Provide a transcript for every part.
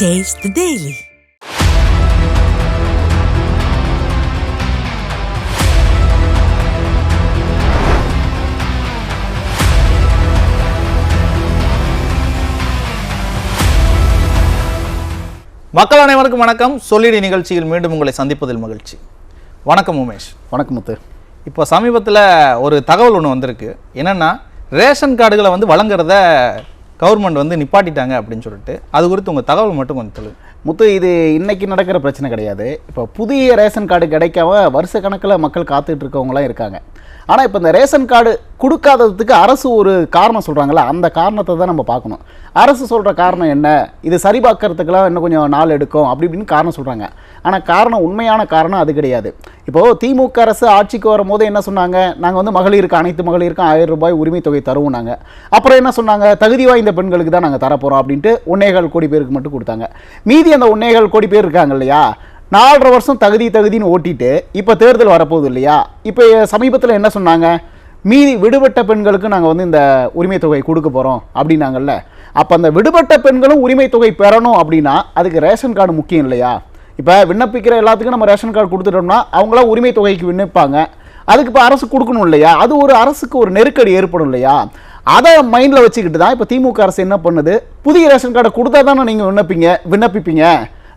Taste the Daily. மக்கள் அனைவருக்கும் வணக்கம். சொல்லிடி நிகழ்ச்சியில் மீண்டும் உங்களை சந்திப்பதில் மகிழ்ச்சி. வணக்கம் உமேஷ். வணக்கம் முத்து. இப்போ சமீபத்தில் ஒரு தகவல் ஒன்று வந்திருக்கு. என்னன்னா ரேஷன் கார்டுகளை வந்து வழங்குறத கவர்மெண்ட் வந்து நிப்பாட்டிட்டாங்க அப்படின்னு சொல்லிட்டு அது குறித்து உங்கள் தகவல் மட்டும் கொஞ்சம் சொல்லுங்க முத்து இது இன்னைக்கு நடக்கிற பிரச்சனை கிடையாது. இப்போ புதிய ரேஷன் கார்டு கிடைக்காம வருஷ கணக்கில் மக்கள் காத்துட்டு இருக்கவங்களாம் இருக்காங்க. ஆனால் இப்போ இந்த ரேஷன் கார்டு கொடுக்காததுக்கு அரசு ஒரு காரணம் சொல்கிறாங்களா அந்த காரணத்தை தான் நம்ம பார்க்கணும். அரசு சொல்கிற காரணம் என்ன? இது சரிபார்க்கறதுக்கெல்லாம் இன்னும் கொஞ்சம் நாள் எடுக்கும் அப்படி இப்படின்னு காரணம் சொல்கிறாங்க ஆனால் காரணம் உண்மையான காரணம் அது கிடையாது. இப்போது திமுக அரசு ஆட்சிக்கு வரும்போது என்ன சொன்னாங்க? நாங்கள் வந்து மகளிருக்கு அனைத்து மகளிருக்கும் ஆயிரம் ரூபாய் உரிமை தொகை தருவோம் நாங்கள் அப்புறம் என்ன சொன்னாங்க? தகுதி வாய்ந்த பெண்களுக்கு தான் நாங்கள் தரப்போகிறோம் அப்படின்ட்டு ஒன்னேகால் கோடி பேருக்கு மட்டும் கொடுத்தாங்க. மீதி அந்த ஒன்னேகால் கோடி பேர் இருக்காங்க இல்லையா? நாலரை வருஷம் தகுதி தகுதின்னு ஓட்டிட்டு இப்போ தேர்தல் வரப்போகுது இல்லையா? இப்போ சமீபத்தில் என்ன சொன்னாங்க? மீதி விடுபட்ட பெண்களுக்கு நாங்கள் வந்து இந்த உரிமை தொகை கொடுக்க போகிறோம் அப்படின்னாங்கல்ல. அப்போ அந்த விடுபட்ட பெண்களும் உரிமை தொகை பெறணும் அப்படின்னா அதுக்கு ரேஷன் கார்டு முக்கியம் இல்லையா? இப்போ விண்ணப்பிக்கிற எல்லாத்துக்கும் நம்ம ரேஷன் கார்டு கொடுத்துட்டோம்னா அவங்களாம் உரிமை தொகைக்கு விண்ணப்பாங்க. அதுக்கு இப்போ அரசு கொடுக்கணும் இல்லையா? அது ஒரு அரசுக்கு ஒரு நெருக்கடி ஏற்படும் இல்லையா? அதை மைண்டில் வச்சுக்கிட்டு தான் இப்போ திமுக அரசு என்ன பண்ணுது? புதிய ரேஷன் கார்டை கொடுத்தா தானே நீங்கள் விண்ணப்பிங்க விண்ணப்பிப்பீங்க.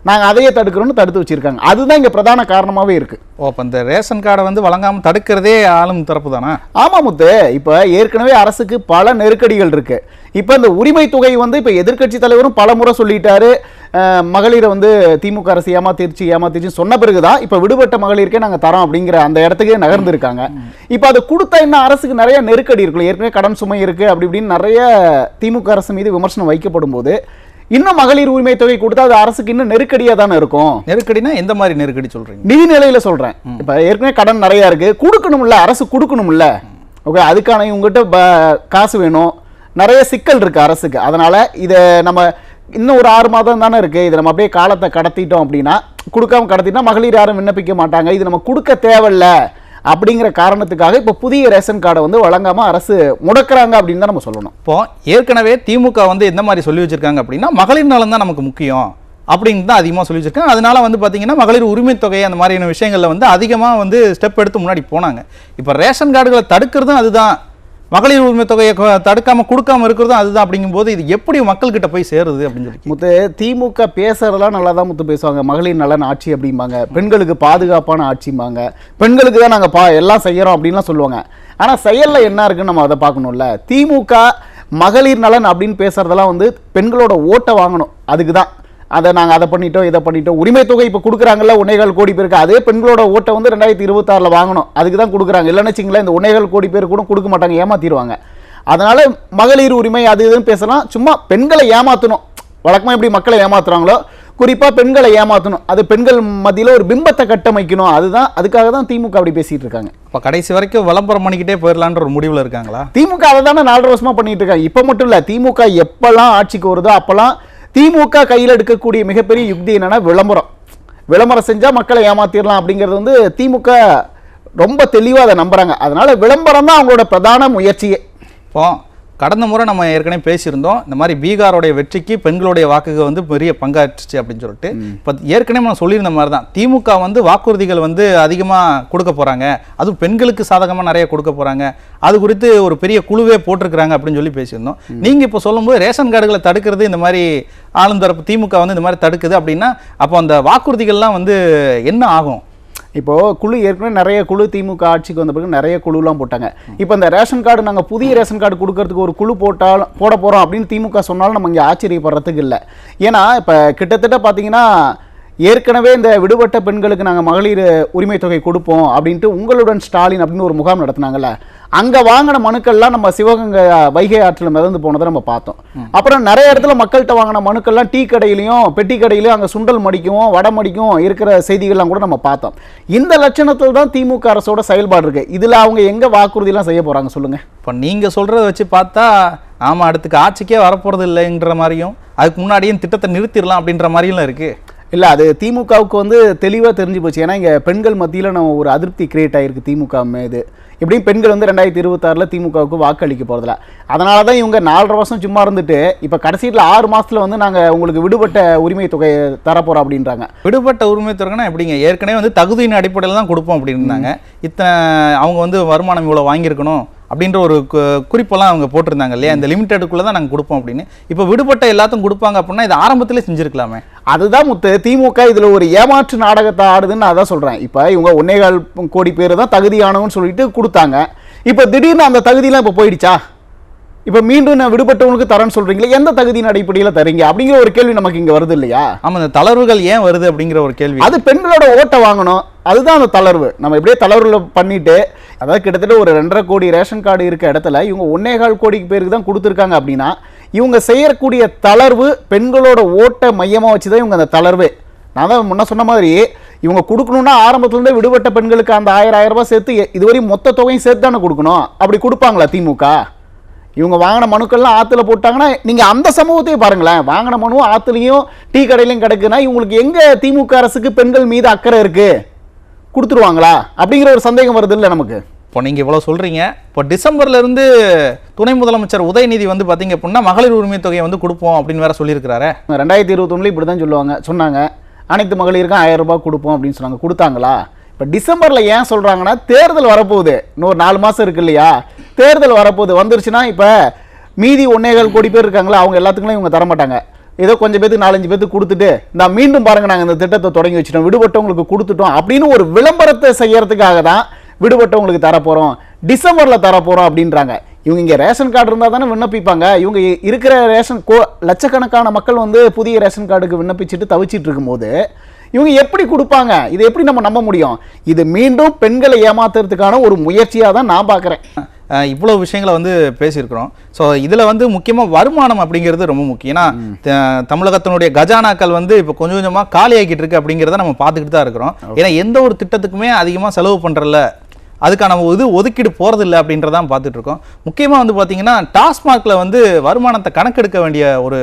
நாங்கள் அதையே தடுக்கிறோம்னு தடுத்து வச்சிருக்காங்க. அதுதான் இங்கே பிரதான காரணமாகவே இருக்குது ஓ அப்போ இந்த ரேஷன் கார்டை வந்து வழங்காமல் தடுக்கிறதே ஆளும் தரப்பு தானா? ஆமா முத்து. இப்போ ஏற்கனவே அரசுக்கு பல நெருக்கடிகள் இருக்கு. இப்போ இந்த உரிமை தொகை வந்து இப்போ எதிர்க்கட்சி தலைவரும் பல முறை சொல்லிட்டாரு. மகளிரை வந்து திமுக அரசு ஏமாத்திருச்சு ஏமாத்திருச்சு சொன்ன பிறகுதான் இப்போ விடுபட்ட மகளிருக்கே நாங்கள் தரோம் அப்படிங்கிற அந்த இடத்துக்கு நகர்ந்துருக்காங்க. இப்போ அதை கொடுத்தா இன்னும் அரசுக்கு நிறைய நெருக்கடி இருக்குல்ல? ஏற்கனவே கடன் சுமை இருக்கு அப்படி இப்படின்னு நிறைய திமுக அரசு மீது விமர்சனம் வைக்கப்படும் போது இன்னும் மகளிர் உரிமை தொகை கொடுத்தா அது அரசுக்கு இன்னும் நெருக்கடியாக தானே இருக்கும்? நெருக்கடினா எந்த மாதிரி நெருக்கடி சொல்கிறீங்க நிதி நிலையில சொல்றேன் இப்ப ஏற்கனவே கடன் நிறைய இருக்கு. கொடுக்கணும்ல அரசு கொடுக்கணும்ல. ஓகே அதுக்கான உங்ககிட்ட ப- காசு வேணும். நிறைய சிக்கல் இருக்கு அரசுக்கு. அதனால இதை நம்ம இன்னும் ஒரு ஆறு மாதம் தானே இருக்கு. இதை நம்ம அப்படியே காலத்தை கடத்திட்டோம் அப்படின்னா கொடுக்காம கடத்திட்டா மகளிர் யாரும் விண்ணப்பிக்க மாட்டாங்க. இது நம்ம கொடுக்க தேவையில்ல. அப்படிங்கிற காரணத்துக்காக இப்போ புதிய ரேஷன் கார்டை வந்து வழங்காமல் அரசு முடக்கிறாங்க அப்படின்னு தான் நம்ம சொல்லணும். இப்போ ஏற்கனவே திமுக வந்து எந்த மாதிரி சொல்லி வச்சிருக்காங்க அப்படின்னா மகளிர் நலன் தான் நமக்கு முக்கியம் அப்படின்னு தான் அதிகமாக சொல்லி வச்சிருக்காங்க. அதனால வந்து பார்த்தீங்கன்னா மகளிர் உரிமை தொகை அந்த மாதிரியான விஷயங்களில் வந்து அதிகமாக வந்து ஸ்டெப் எடுத்து முன்னாடி போனாங்க. இப்போ ரேஷன் கார்டுகளை தடுக்கிறதும் அதுதான். மகளிர் உரிமை தொகையை தடுக்காம கொடுக்காம இருக்கிறதும் அதுதான் அப்படிங்கும்போது இது எப்படி மக்கள்கிட்ட போய் சேருது அப்படின்னு சொல்லி முத்து திமுக பேசுறதெல்லாம் நல்லா தான் முத்து பேசுவாங்க. மகளிர் நலன் ஆட்சி அப்படிம்பாங்க. பெண்களுக்கு பாதுகாப்பான ஆட்சிம்பாங்க. பெண்களுக்கு தான் நாங்கள் பா எல்லாம் செய்யறோம் அப்படின்லாம் சொல்லுவாங்க. ஆனால் செயலில் என்ன இருக்குன்னு நம்ம அதை பார்க்கணும்ல. திமுக மகளிர் நலன் அப்படின்னு பேசுறதெல்லாம் வந்து பெண்களோட ஓட்டை வாங்கணும். அதுக்கு தான் அதை நாங்கள் அதை பண்ணிட்டோம் இதை பண்ணிட்டோம். உரிமை தொகை இப்போ கொடுக்குறாங்கல்ல ஒன்னேகால் கோடி பேருக்கு. அதே பெண்களோட ஓட்டை வந்து ரெண்டாயிரத்தி இருபத்தாறில் வாங்கணும். அதுக்கு தான் கொடுக்குறாங்க. இல்லைன்னு வச்சுங்களேன் இந்த ஒன்னேகால் கோடி பேர் கூட கொடுக்க மாட்டாங்க ஏமாத்திடுவாங்க. அதனால மகளிர் உரிமை அது இதுன்னு பேசலாம். சும்மா பெண்களை ஏமாற்றணும் வழக்கமாக எப்படி மக்களை ஏமாத்துறாங்களோ குறிப்பாக பெண்களை ஏமாற்றணும் அது பெண்கள் மத்தியில் ஒரு பிம்பத்தை கட்டமைக்கணும். அதுதான் அதுக்காக தான் திமுக அப்படி பேசிட்டு இருக்காங்க. இப்போ கடைசி வரைக்கும் விளம்பரம் பண்ணிக்கிட்டே போயிடலான்ற ஒரு முடிவில் இருக்காங்களா? திமுக அதை தானே நாலரை வருஷமா பண்ணிட்டு இருக்காங்க. இப்போ மட்டும் இல்லை திமுக எப்பெல்லாம் ஆட்சிக்கு வருதோ அப்பெல்லாம் திமுக கையில் எடுக்கக்கூடிய மிகப்பெரிய யுக்தி என்னன்னா விளம்பரம். விளம்பரம் செஞ்சால் மக்களை ஏமாத்திடலாம் அப்படிங்கிறது வந்து திமுக ரொம்ப தெளிவாக அதை நம்புகிறாங்க அதனால் விளம்பரம் தான் அவங்களோட பிரதான முயற்சியே. இப்போ கடந்த முறை நம்ம ஏற்கனவே பேசியிருந்தோம் இந்த மாதிரி பீகாரோடைய வெற்றிக்கு பெண்களுடைய வாக்குகள் வந்து பெரிய பங்காற்றுச்சு அப்படின்னு சொல்லிட்டு. இப்போ ஏற்கனவே நான் சொல்லியிருந்த மாதிரி தான் திமுக வந்து வாக்குறுதிகள் வந்து அதிகமாக கொடுக்க போகிறாங்க அதுவும் பெண்களுக்கு சாதகமாக நிறைய கொடுக்க போகிறாங்க அது குறித்து ஒரு பெரிய குழுவே போட்டிருக்கிறாங்க அப்படின்னு சொல்லி பேசியிருந்தோம். நீங்கள் இப்போ சொல்லும்போது ரேஷன் கார்டுகளை தடுக்கிறது இந்த மாதிரி ஆளும் தரப்பு திமுக வந்து இந்த மாதிரி தடுக்குது அப்படின்னா அப்போ அந்த வாக்குறுதிகள்லாம் வந்து என்ன ஆகும்? இப்போது குழு ஏற்கனவே நிறைய குழு திமுக ஆட்சிக்கு வந்த பிறகு நிறைய குழுலாம் போட்டாங்க. இப்போ இந்த ரேஷன் கார்டு நாங்கள் புதிய ரேஷன் கார்டு கொடுக்கறதுக்கு ஒரு குழு போட்டாலும் போட போகிறோம் அப்படின்னு திமுக சொன்னாலும் நம்ம இங்கே ஆச்சரியப்படுறதுக்கு இல்லை. ஏன்னா இப்போ கிட்டத்தட்ட பார்த்தீங்கன்னா ஏற்கனவே இந்த விடுபட்ட பெண்களுக்கு நாங்கள் மகளிர் உரிமை தொகை கொடுப்போம் அப்படின்ட்டு உங்களுடன் ஸ்டாலின் அப்படின்னு ஒரு முகாம் நடத்தினாங்கல்ல அங்கே வாங்கின மனுக்கள்லாம் நம்ம சிவகங்கை வைகை ஆற்றில் மிதந்து போனதை நம்ம பார்த்தோம். அப்புறம் நிறைய இடத்துல மக்கள்கிட்ட வாங்கின மனுக்கள்லாம் டீ கடையிலையும் பெட்டி கடையிலையும் அங்கே சுண்டல் மடிக்கும் வடை மடிக்கும் இருக்கிற செய்திகள்லாம் கூட நம்ம பார்த்தோம். இந்த லட்சணத்தில் தான் திமுக அரசோட செயல்பாடு இருக்குது இதில் அவங்க எங்கே வாக்குறுதிலாம் செய்ய போகிறாங்க சொல்லுங்கள் இப்போ நீங்கள் சொல்கிறத வச்சு பார்த்தா ஆமாம் அடுத்துக்கு ஆட்சிக்கே வரப்போகிறது இல்லைன்ற மாதிரியும் அதுக்கு முன்னாடியும் திட்டத்தை நிறுத்திடலாம் அப்படின்ற மாதிரியும் இருக்குது இல்லை அது திமுகவுக்கு வந்து தெளிவாக தெரிஞ்சு போச்சு. ஏன்னா இங்கே பெண்கள் மத்தியில் நம்ம ஒரு அதிருப்தி கிரியேட் ஆகிருக்கு திமுக மீது. எப்படியும் பெண்கள் வந்து ரெண்டாயிரத்தி இருபத்தாறில் திமுகவுக்கு வாக்களிக்க போகிறதில்ல அதனால தான் இவங்க நாலரை வருஷம் சும்மா இருந்துட்டு இப்போ கடைசியில் ஆறு மாதத்தில் வந்து நாங்கள் உங்களுக்கு விடுபட்ட உரிமை தொகையை தரப்போகிறோம் அப்படின்றாங்க. விடுபட்ட உரிமை துறைனா எப்படிங்க? ஏற்கனவே வந்து தகுதியின் அடிப்படையில் தான் கொடுப்போம் அப்படின்னு இருந்தாங்க இத்தனை அவங்க வந்து வருமானம் இவ்வளோ வாங்கியிருக்கணும். அப்படின்ற ஒரு குறிப்பெல்லாம் அவங்க போட்டிருந்தாங்க இல்லையா? இந்த லிமிட்டெடுக்குள்ளே தான் நாங்கள் கொடுப்போம் அப்படின்னு. இப்போ விடுபட்ட எல்லாத்தையும் கொடுப்பாங்க அப்படின்னா இது ஆரம்பத்திலே செஞ்சிருக்கலாமே. அதுதான் முத்து. திமுக இதுல ஒரு ஏமாற்று நாடகத்தை ஆடுதுன்னு நான் அதான் சொல்றேன். இப்ப இவங்க ஒன்னேகால் கோடி பேர் தான் தகுதியானவன்னு சொல்லிட்டு கொடுத்தாங்க. இப்ப திடீர்னு அந்த தகுதியெல்லாம் இப்ப போயிடுச்சா? இப்ப மீண்டும் நான் விடுபட்டவங்களுக்கு தரேன்னு சொல்றீங்களே எந்த தகுதியின் அடிப்படையில தரீங்க? அப்படிங்கிற ஒரு கேள்வி நமக்கு இங்க வருது இல்லையா? ஆமாம் இந்த தளர்வுகள் ஏன் வருது அப்படிங்கிற ஒரு கேள்வி. அது பெண்களோட ஓட்டை வாங்கணும். அதுதான் அந்த தளர்வு. நம்ம இப்படியே தளர்வுல பண்ணிட்டு அதாவது கிட்டத்தட்ட ஒரு ரெண்டரை கோடி ரேஷன் கார்டு இருக்க இடத்துல இவங்க ஒன்னேகால் கோடிக்கு பேருக்கு தான் கொடுத்துருக்காங்க அப்படின்னா இவங்க செய்யக்கூடிய தளர்வு பெண்களோட ஓட்டை வச்சு தான் இவங்க அந்த தளர்வு. நான் தான் முன்ன சொன்ன மாதிரி இவங்க கொடுக்கணும்னா ஆரம்பத்துலேருந்தே விடுபட்ட பெண்களுக்கு அந்த ஆயிரம் ஆயிரம் ரூபாய் சேர்த்து இதுவரையும் மொத்த தொகையும் சேர்த்து தானே கொடுக்கணும்? அப்படி கொடுப்பாங்களா திமுக? இவங்க வாங்கின மனுக்கள்லாம் ஆற்றுல போட்டாங்கன்னா நீங்கள் அந்த சமூகத்தையும் பாருங்களேன். வாங்கின மனு ஆற்றுலையும் டீ கடையிலையும் கிடக்குன்னா இவங்களுக்கு எங்கே திமுக அரசுக்கு பெண்கள் மீது அக்கறை இருக்குது கொடுத்துருவாங்களா? அப்படிங்கிற ஒரு சந்தேகம் வருது இல்லை நமக்கு? இப்போ நீங்கள் இவ்வளோ சொல்கிறீங்க இப்போ டிசம்பர்ல இருந்து துணை முதலமைச்சர் உதயநிதி வந்து பார்த்தீங்க அப்படின்னா மகளிர் உரிமை தொகையை வந்து கொடுப்போம் அப்படின்னு வேற சொல்லியிருக்கிறாரே. ரெண்டாயிரத்தி இருபத்தொன்னுல இப்படி தான் சொல்லுவாங்க. சொன்னாங்க. அனைத்து மகளிருக்கும் ஆயிரம் ரூபாய் கொடுப்போம் அப்படின்னு சொன்னாங்க. கொடுத்தாங்களா? இப்போ டிசம்பர்ல ஏன் சொல்றாங்கன்னா தேர்தல் வரப்போகுது. இன்னொரு நாலு மாசம் இருக்கு இல்லையா? தேர்தல் வரப்போகுது. வந்துருச்சுன்னா இப்போ மீதி ஒன்னேகால் கோடி பேர் இருக்காங்களா? அவங்க எல்லாத்துக்குமே இவங்க தரமாட்டாங்க. ஏதோ கொஞ்சம் பேத்துக்கு நாலஞ்சு பேத்துக்கு கொடுத்துட்டு இந்த மீண்டும் பாருங்க நாங்கள் இந்த திட்டத்தை தொடங்கி வச்சிட்டோம். விடுபட்டவங்களுக்கு கொடுத்துட்டோம். அப்படின்னு ஒரு விளம்பரத்தை செய்யறதுக்காக தான் விடுபட்டவங்களுக்கு தரப்போகிறோம் டிசம்பரில் தரப்போகிறோம் அப்படின்றாங்க. இவங்க இங்கே ரேஷன் கார்டு இருந்தால் தானே விண்ணப்பிப்பாங்க. இவங்க இருக்கிற ரேஷன் கோ லட்சக்கணக்கான மக்கள் வந்து புதிய ரேஷன் கார்டுக்கு விண்ணப்பிச்சுட்டு தவிச்சிட்டு இருக்கும்போது இவங்க எப்படி கொடுப்பாங்க? இதை எப்படி நம்ம நம்ப முடியும்? இது மீண்டும் பெண்களை ஏமாத்துறதுக்கான ஒரு முயற்சியாக தான் நான் பார்க்குறேன் அஹ் இவ்வளவு விஷயங்களை வந்து பேசியிருக்கிறோம். ஸோ இதில் வந்து முக்கியமாக வருமானம் அப்படிங்கிறது ரொம்ப முக்கியம். ஏன்னா தமிழகத்தினுடைய கஜானாக்கள் வந்து இப்போ கொஞ்சம் கொஞ்சமாக காலியாகிட்டு இருக்கு அப்படிங்கிறத நம்ம பார்த்துக்கிட்டு தான் இருக்கிறோம். ஏன்னா எந்த ஒரு திட்டத்துக்குமே அதிகமாக செலவு பண்ணுறல அதுக்கான இது ஒதுக்கீடு போகிறதில்ல அப்படின்றதான் பார்த்துட்டு இருக்கோம். முக்கியமாக வந்து பார்த்தீங்கன்னா டாஸ்மாகில் வந்து வருமானத்தை கணக்கெடுக்க வேண்டிய ஒரு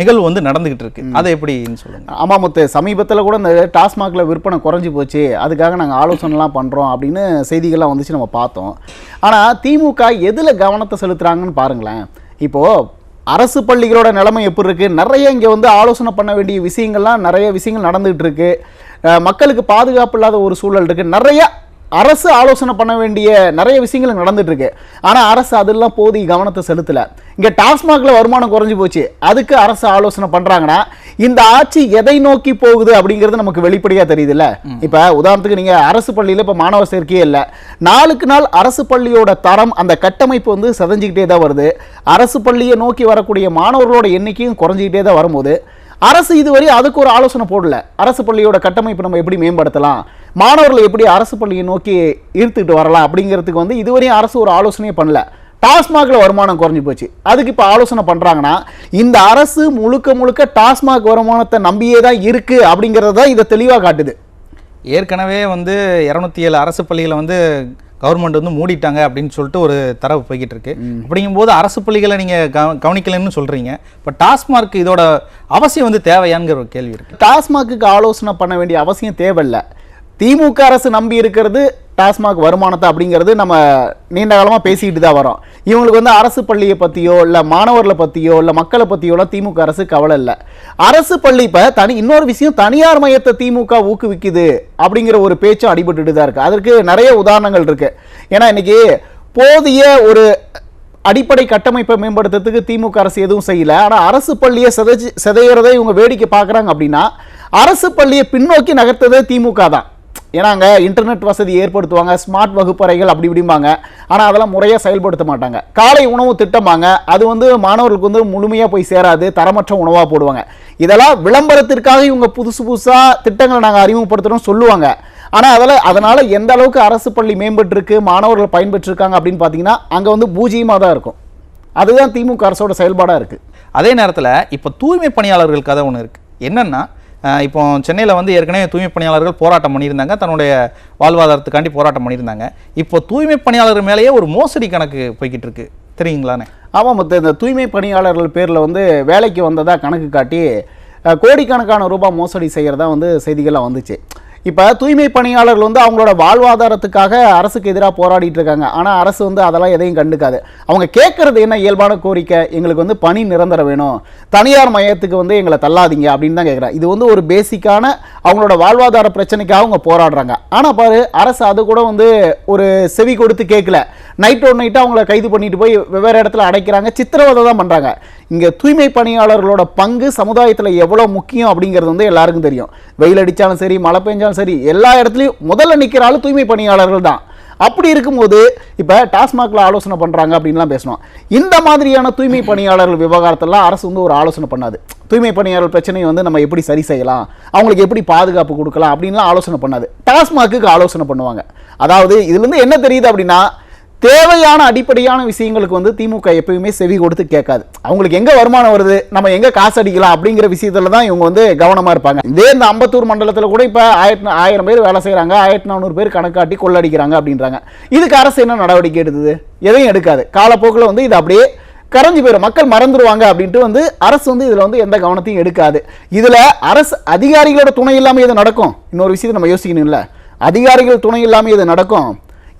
நிகழ்வு வந்து நடந்துகிட்டு இருக்கு அதை எப்படின்னு சொல்லுங்க. ஆமா முத்து சமீபத்தில் கூட இந்த டாஸ்மாக்ல விற்பனை குறைஞ்சி போச்சு. அதுக்காக நாங்கள் ஆலோசனைலாம் பண்ணுறோம் அப்படின்னு செய்திகள்லாம் வந்துச்சு நம்ம பார்த்தோம். ஆனால் திமுக எதில் கவனத்தை செலுத்துறாங்கன்னு பாருங்களேன். இப்போ அரசு பள்ளிகளோட நிலைமை எப்படி இருக்கு? நிறைய இங்கே வந்து ஆலோசனை பண்ண வேண்டிய விஷயங்கள்லாம் நிறைய விஷயங்கள் நடந்துகிட்டு இருக்கு மக்களுக்கு பாதுகாப்பு இல்லாத ஒரு சூழல் இருக்கு. நிறைய அரசு ஆலோசனை பண்ண வேண்டிய நிறைய விஷயங்கள் நடந்துட்டு இருக்கு ஆனா அரசு அதெல்லாம் போதிய கவனத்தை செலுத்தல. இங்க டாஸ்மாக்ல வருமானம் குறைஞ்சு போச்சு. அதுக்கு அரசு ஆலோசனை பண்றாங்கன்னா இந்த ஆட்சி எதை நோக்கி போகுது அப்படிங்கிறது நமக்கு வெளிப்படையா தெரியுதுல்ல. இப்ப உதாரணத்துக்கு நீங்க அரசு பள்ளியில இப்ப மாணவர் சேர்க்கையே இல்ல. நாளுக்கு நாள் அரசு பள்ளியோட தரம் அந்த கட்டமைப்பு வந்து செதஞ்சுக்கிட்டே தான் வருது. அரசு பள்ளியை நோக்கி வரக்கூடிய மாணவர்களோட எண்ணிக்கையும் குறைஞ்சிக்கிட்டே தான் வரும்போது அரசு இதுவரை அதுக்கு ஒரு ஆலோசனை போடல. அரசு பள்ளியோட கட்டமைப்பு நம்ம எப்படி மேம்படுத்தலாம்? மாணவர்களை எப்படி அரசு பள்ளியை நோக்கி ஈர்த்துக்கிட்டு வரலாம் அப்படிங்கிறதுக்கு வந்து இதுவரையும் அரசு ஒரு ஆலோசனையே பண்ணல. டாஸ்மாகில் வருமானம் குறைஞ்சி போச்சு. அதுக்கு இப்போ ஆலோசனை பண்ணுறாங்கன்னா இந்த அரசு முழுக்க முழுக்க டாஸ்மாக் வருமானத்தை நம்பியே தான் இருக்குது அப்படிங்கிறத தான் இதை தெளிவாக காட்டுது. ஏற்கனவே வந்து இரநூத்தி ஏழு அரசு பள்ளிகளை வந்து கவர்மெண்ட் வந்து மூடிட்டாங்க அப்படின்னு சொல்லிட்டு ஒரு தரவு போய்கிட்டு இருக்கு அப்படிங்கும்போது அரசு பள்ளிகளை நீங்க கவ- கவனிக்கலைன்னு சொல்றீங்க. இப்போ டாஸ்மார்க் இதோட அவசியம் வந்து தேவையாங்கிற ஒரு கேள்வி இருக்கு. டாஸ்மாக்கு ஆலோசனை பண்ண வேண்டிய அவசியம் தேவையில்லை. திமுக அரசு நம்பி இருக்கிறது டாஸ்மாக் வருமானத்தை அப்படிங்கிறது நம்ம நீண்ட காலமாக பேசிக்கிட்டு தான் வரோம். இவங்களுக்கு வந்து அரசு பள்ளியை பற்றியோ இல்லை மாணவர்களை பற்றியோ இல்லை மக்களை பற்றியோலாம் திமுக அரசு கவலை இல்லை. அரசு பள்ளி இப்போ தனி இன்னொரு விஷயம் தனியார் மையத்தை திமுக ஊக்குவிக்குது அப்படிங்கிற ஒரு பேச்சும் அடிபட்டுட்டு தான் இருக்குது அதற்கு நிறைய உதாரணங்கள் இருக்குது ஏன்னா இன்னைக்கு போதிய ஒரு அடிப்படை கட்டமைப்பை மேம்படுத்துறதுக்கு திமுக அரசு எதுவும் செய்யல. ஆனால் அரசு பள்ளியை சிதைச்சு சிதையிறதை இவங்க வேடிக்கை பார்க்குறாங்க அப்படின்னா அரசு பள்ளியை பின்னோக்கி நகர்த்ததே திமுக தான். ஏன்னா அங்கே இன்டர்நெட் வசதி ஏற்படுத்துவாங்க ஸ்மார்ட் வகுப்பறைகள் அப்படி இப்படிம்பாங்க. ஆனால் அதெல்லாம் முறையாக செயல்படுத்த மாட்டாங்க. காலை உணவு திட்டமாங்க அது வந்து மாணவர்களுக்கு வந்து முழுமையாக போய் சேராது தரமற்ற உணவாக போடுவாங்க. இதெல்லாம் விளம்பரத்திற்காக இவங்க புதுசு புதுசாக திட்டங்களை நாங்கள் அறிமுகப்படுத்துகிறோம் சொல்லுவாங்க. ஆனால் அதில் அதனால் எந்த அளவுக்கு அரசு பள்ளி மேம்பட்டுருக்கு மாணவர்கள் பயன்பெற்றிருக்காங்க அப்படின்னு பார்த்தீங்கன்னா அங்கே வந்து பூஜ்ஜியமாக தான் இருக்கும். அதுதான் திமுக அரசோட செயல்பாடாக இருக்குது அதே நேரத்தில் இப்போ தூய்மை பணியாளர்கள் கதை ஒன்று இருக்குது என்னென்னா இப்போ சென்னையில் வந்து ஏற்கனவே தூய்மை பணியாளர்கள் போராட்டம் பண்ணியிருந்தாங்க. தன்னுடைய வாழ்வாதாரத்துக்காண்டி போராட்டம் பண்ணியிருந்தாங்க. இப்போ தூய்மை பணியாளர் மேலேயே ஒரு மோசடி கணக்கு போய்கிட்டு இருக்கு. தெரியுங்களாண்ணே ஆமாம் மொத்த இந்த தூய்மை பணியாளர்கள் பேரில் வந்து வேலைக்கு வந்ததாக கணக்கு காட்டி கோடிக்கணக்கான ரூபாய் மோசடி செய்கிறதா வந்து செய்திகளாக வந்துச்சு. இப்போ தூய்மை பணியாளர்கள் வந்து அவங்களோட வாழ்வாதாரத்துக்காக அரசுக்கு எதிராக போராடிட்டு இருக்காங்க. ஆனால் அரசு வந்து அதெல்லாம் எதையும் கண்டுக்காது. அவங்க கேட்கறது என்ன இயல்பான கோரிக்கை? எங்களுக்கு வந்து பணி நிரந்தரம் வேணும். தனியார் மையத்துக்கு வந்து எங்களை தள்ளாதீங்க அப்படின்னு தான் கேட்குறாங்க இது வந்து ஒரு பேசிக்கான அவங்களோட வாழ்வாதார பிரச்சனைக்காக அவங்க போராடுறாங்க. ஆனால் பாரு அரசு அது கூட வந்து ஒரு செவி கொடுத்து கேட்கல நைட் நைட்டாக அவங்கள கைது பண்ணிட்டு போய் வெவ்வேறு இடத்துல அடைக்கிறாங்க. சித்திரவதை தான் பண்ணுறாங்க இங்கே தூய்மை பணியாளர்களோட பங்கு சமுதாயத்தில் எவ்வளோ முக்கியம் அப்படிங்கிறது வந்து எல்லாருக்கும் தெரியும். வெயில் அடித்தாலும் சரி மழை பெஞ்சாலும் சரி எல்லா இடத்துலையும் முதல்ல நிற்கிற தூய்மை பணியாளர்கள் தான். அப்படி இருக்கும்போது இப்போ டாஸ்மாகில் ஆலோசனை பண்ணுறாங்க அப்படின்லாம் பேசணும். இந்த மாதிரியான தூய்மை பணியாளர்கள் விவகாரத்தெல்லாம் அரசு வந்து ஒரு ஆலோசனை பண்ணாது. தூய்மை பணியாளர் பிரச்சனையை வந்து நம்ம எப்படி சரி செய்யலாம்? அவங்களுக்கு எப்படி பாதுகாப்பு கொடுக்கலாம்? அப்படின்லாம் ஆலோசனை பண்ணாது. டாஸ்மாக்கு ஆலோசனை பண்ணுவாங்க. அதாவது இதுலேருந்து என்ன தெரியுது அப்படின்னா தேவையான அடிப்படையான விஷயங்களுக்கு வந்து திமுக எப்பயுமே செவி கொடுத்து கேட்காது. அவங்களுக்கு எங்கே வருமானம் வருது? நம்ம எங்கே காசு அடிக்கலாம்? அப்படிங்கிற விஷயத்துல தான் இவங்க வந்து கவனமாக இருப்பாங்க. இதே இந்த அம்பத்தூர் மண்டலத்தில் கூட இப்போ ஆயிரத்தி ஆயிரம் பேர் வேலை செய்கிறாங்க ஆயிரத்தி நானூறு பேர் கணக்காட்டி கொள்ளடிக்கிறாங்க அப்படின்றாங்க. இதுக்கு அரசு என்ன நடவடிக்கை எடுத்தது? எதையும் எடுக்காது. காலப்போக்கில் வந்து இது அப்படியே கரைஞ்சி போயிடும் மக்கள் மறந்துடுவாங்க அப்படின்ட்டு வந்து அரசு வந்து இதில் வந்து எந்த கவனத்தையும் எடுக்காது. இதில் அரசு அதிகாரிகளோட துணை இல்லாமல் இது நடக்கும்? இன்னொரு விஷயத்தை நம்ம யோசிக்கணும்ல. அதிகாரிகள் துணை இல்லாமல் இது நடக்கும்?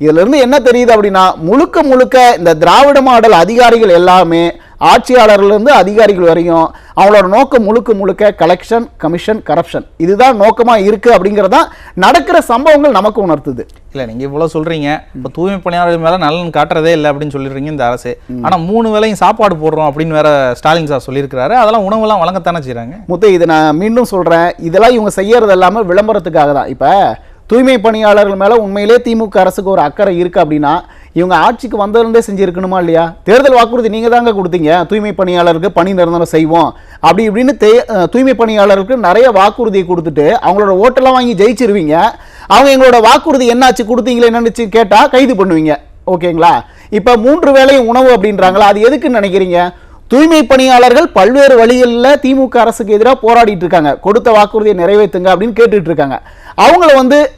இதிலிருந்து என்ன தெரியுது அப்படின்னா முழுக்க முழுக்க இந்த திராவிட மாடல் அதிகாரிகள் எல்லாமே ஆட்சியாளர்ல இருந்து அதிகாரிகள் வரையும் அவங்களோட நோக்கம் முழுக்க முழுக்க கலெக்ஷன் கமிஷன் கரப்ஷன் இதுதான் நோக்கமா இருக்கு அப்படிங்கறதான் நடக்கிற சம்பவங்கள் நமக்கு உணர்த்துது. இல்ல நீங்க இவ்வளவு சொல்றீங்க. இப்ப தூய்மை பணியாளர்கள் மேல நலன் காட்டுறதே இல்லை அப்படின்னு சொல்லிடுறீங்க இந்த அரசு. ஆனா மூணு வேளையும் சாப்பாடு போடுறோம் அப்படின்னு வேற ஸ்டாலின் சார் சொல்லியிருக்கிறாரு. அதெல்லாம் உணவெல்லாம் வழங்கத்தானே செய்றாங்க? முத்து இதை நான் மீண்டும் சொல்றேன். இதெல்லாம் இவங்க செய்யறது எல்லாமே விளம்பரத்துக்காக தான். இப்ப தூய்மை பணியாளர்கள் மேல உண்மையிலே திமுக அரசுக்கு ஒரு அக்கறை இருக்கு அப்படின்னா இவங்க ஆட்சிக்கு வந்ததுலேருந்தே செஞ்சுருக்கணுமா இல்லையா? தேர்தல் வாக்குறுதி நீங்கள் தாங்க கொடுத்தீங்க. தூய்மை பணியாளருக்கு பணி நிரந்தரம் செய்வோம். அப்படி இப்படின்னு தே- தூய்மை பணியாளருக்கு நிறைய வாக்குறுதியை கொடுத்துட்டு அவங்களோட ஓட்டெல்லாம் வாங்கி ஜெயிச்சிருவீங்க. அவங்க எங்களோட வாக்குறுதி என்னாச்சு கொடுத்தீங்களே என்னன்னு கேட்டால் கைது பண்ணுவீங்க. ஓகேங்களா? இப்போ மூன்று வேளையும் உணவு அப்படின்றாங்களா? அது எதுக்குன்னு நினைக்கிறீங்க? தூய்மை பணியாளர்கள் பல்வேறு வழிகளில் திமுக அரசுக்கு எதிராக போராடிட்டு இருக்காங்க. கொடுத்த வாக்குறுதியை நிறைவேற்றுங்க அப்படின்னு கேட்டுட்டு இருக்காங்க. அவங்கள வந்து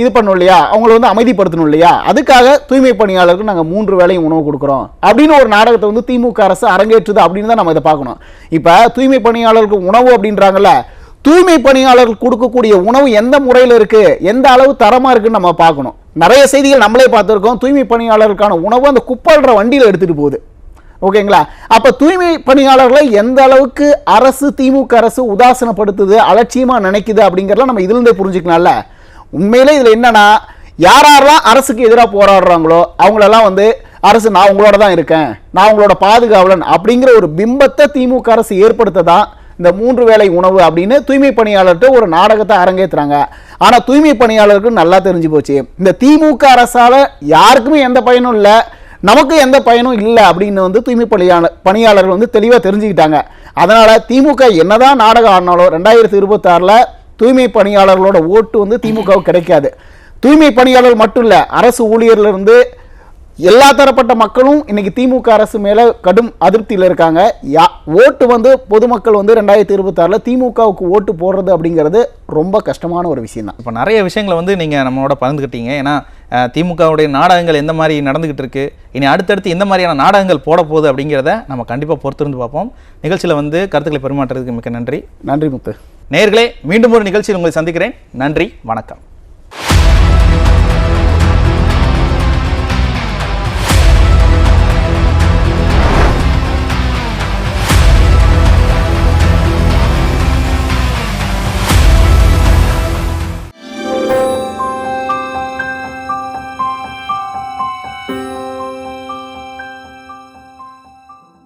இது பண்ணணும் இல்லையா? அவங்கள வந்து அமைதிப்படுத்தணும் இல்லையா? அதுக்காக தூய்மை பணியாளருக்கு நாங்கள் மூன்று வேலையும் உணவு கொடுக்குறோம். அப்படின்னு ஒரு நாடகத்தை வந்து திமுக அரசு அரங்கேற்றுது அப்படின்னு தான் நம்ம இதை பார்க்கணும். இப்போ தூய்மை பணியாளருக்கு உணவு அப்படின்றாங்கல்ல தூய்மை பணியாளர்கள் கொடுக்கக்கூடிய உணவு எந்த முறையில் இருக்குது எந்த அளவு தரமாக இருக்குன்னு நம்ம பார்க்கணும். நிறைய செய்திகள் நம்மளே பார்த்துருக்கோம். தூய்மை பணியாளருக்கான உணவு அந்த குப்பாடுற வண்டியில் எடுத்துகிட்டு போகுது. ஓகேங்களா? அப்போ தூய்மை பணியாளர்களை எந்த அளவுக்கு அரசு திமுக அரசு உதாசனப்படுத்துது அலட்சியமாக நினைக்குது அப்படிங்கிறத நம்ம இதுலேருந்தே புரிஞ்சுக்கலாம்ல? உண்மையிலே இதில் என்னென்னா யார் யாரெல்லாம் அரசுக்கு எதிராக போராடுறாங்களோ அவங்களெல்லாம் வந்து அரசு நான் உங்களோட தான் இருக்கேன். நான் உங்களோட பாதுகாவலன். அப்படிங்கிற ஒரு பிம்பத்தை திமுக அரசு ஏற்படுத்த தான் இந்த மூன்று வேளை உணவு அப்படின்னு தூய்மை பணியாளர்கிட்ட ஒரு நாடகத்தை அரங்கேற்றுறாங்க ஆனால் தூய்மை பணியாளருக்கு நல்லா தெரிஞ்சு போச்சு. இந்த திமுக அரசால் யாருக்குமே எந்த பயனும் இல்லை. நமக்கு எந்த பயனும் இல்லை அப்படின்னு வந்து தூய்மை பணியாளர் பணியாளர்கள் வந்து தெளிவாக தெரிஞ்சுக்கிட்டாங்க. அதனால் திமுக என்னதான் நாடகம் ஆடினாலும் ரெண்டாயிரத்தி இருபத்தாறில் தூய்மை பணியாளர்களோட ஓட்டு வந்து திமுகவுக்கு கிடைக்காது. தூய்மை பணியாளர் மட்டும் இல்லை அரசு ஊழியர்ல இருந்து எல்லா தரப்பட்ட மக்களும் இன்னைக்கு திமுக அரசு மேல கடும் அதிருப்தியில் இருக்காங்க. யா ஓட்டு வந்து பொதுமக்கள் வந்து ரெண்டாயிரத்தி இருபத்தாறில் திமுகவுக்கு ஓட்டு போடுறது அப்படிங்கிறது ரொம்ப கஷ்டமான ஒரு விஷயம் தான் இப்போ நிறைய விஷயங்களை வந்து நீங்கள் நம்மளோட பகிர்ந்துக்கிட்டீங்க ஏன்னா திமுகவுடைய நாடகங்கள் எந்த மாதிரி நடந்துகிட்டு இருக்கு இனி அடுத்தடுத்து எந்த மாதிரியான நாடகங்கள் போட போகுது அப்படிங்கிறத நம்ம கண்டிப்பாக பொறுத்திருந்து பார்ப்போம். நிகழ்ச்சியில் வந்து கருத்துக்களை பரிமாற்றுறதுக்கு மிக்க நன்றி. நன்றி முத்து. நேர்களே மீண்டும் ஒரு நிகழ்ச்சியில் உங்களை சந்திக்கிறேன். நன்றி வணக்கம்.